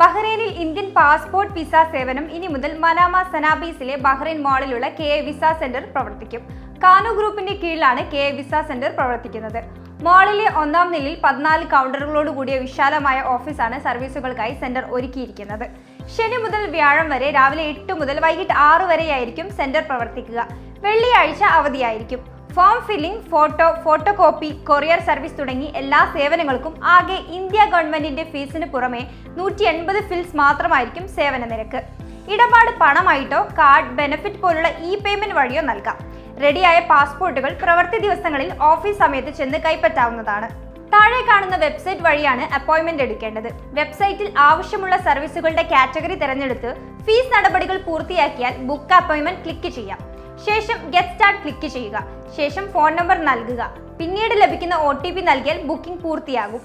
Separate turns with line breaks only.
ബഹ്റൈനിൽ Indian passport visa സേവനം ഇനി മുതൽ മനാമ സനാബീസിലെ ബഹ്റൈൻ മാളിലുള്ള കെ വിസ സെന്റർ പ്രവർത്തിക്കും. കാനു ഗ്രൂപ്പിന്റെ കീഴിലാണ് കെ വിസ സെന്റർ പ്രവർത്തിക്കുന്നത്. മാളിലെ ഒന്നാം നിലയിൽ പതിനാല് കൗണ്ടറുകളോട് കൂടിയ വിശാലമായ ഓഫീസാണ് സർവീസുകൾക്കായി സെന്റർ ഒരുക്കിയിരിക്കുന്നത്. ശനി മുതൽ വ്യാഴം വരെ രാവിലെ എട്ട് മുതൽ വൈകിട്ട് ആറ് വരെയായിരിക്കും സെന്റർ പ്രവർത്തിക്കുക. വെള്ളിയാഴ്ച അവധിയായിരിക്കും. Form filling photo photocopy courier service തുടങ്ങി എല്ലാ സേവനങ്ങൾക്കും ആകെ ഇന്ത്യ ഗവൺമെന്റിന്റെ ഫീസിന് പുറമെ നൂറ്റി എൺപത് ഫിൽസ് മാത്രമായിരിക്കും സേവന നിരക്ക്. ഇടപാട് പണമായിട്ടോ കാർഡ് ബെനഫിറ്റ് പോലുള്ള ഇ പേയ്മെന്റ് വഴിയോ നൽകാം. റെഡിയായ പാസ്പോർട്ടുകൾ പ്രവൃത്തി ദിവസങ്ങളിൽ ഓഫീസ് സമയത്ത് ചെന്ന് കൈപ്പറ്റാവുന്നതാണ്. താഴെ കാണുന്ന വെബ്സൈറ്റ് വഴിയാണ് അപ്പോയിന്റ്മെന്റ് എടുക്കേണ്ടത്. വെബ്സൈറ്റിൽ ആവശ്യമുള്ള സർവീസുകളുടെ കാറ്റഗറി തിരഞ്ഞെടുത്ത് ഫീസ് നടപടികൾ പൂർത്തിയാക്കിയാൽ ബുക്ക് അപ്പോയിന്റ്മെന്റ് ക്ലിക്ക് ചെയ്യാം. ശേഷം ഗെറ്റ് സ്റ്റാർട്ട് ക്ലിക്ക് ചെയ്യുക. ശേഷം ഫോൺ നമ്പർ നൽകുക. പിന്നീട് ലഭിക്കുന്ന ഒ നൽകിയാൽ ബുക്കിംഗ് പൂർത്തിയാകും.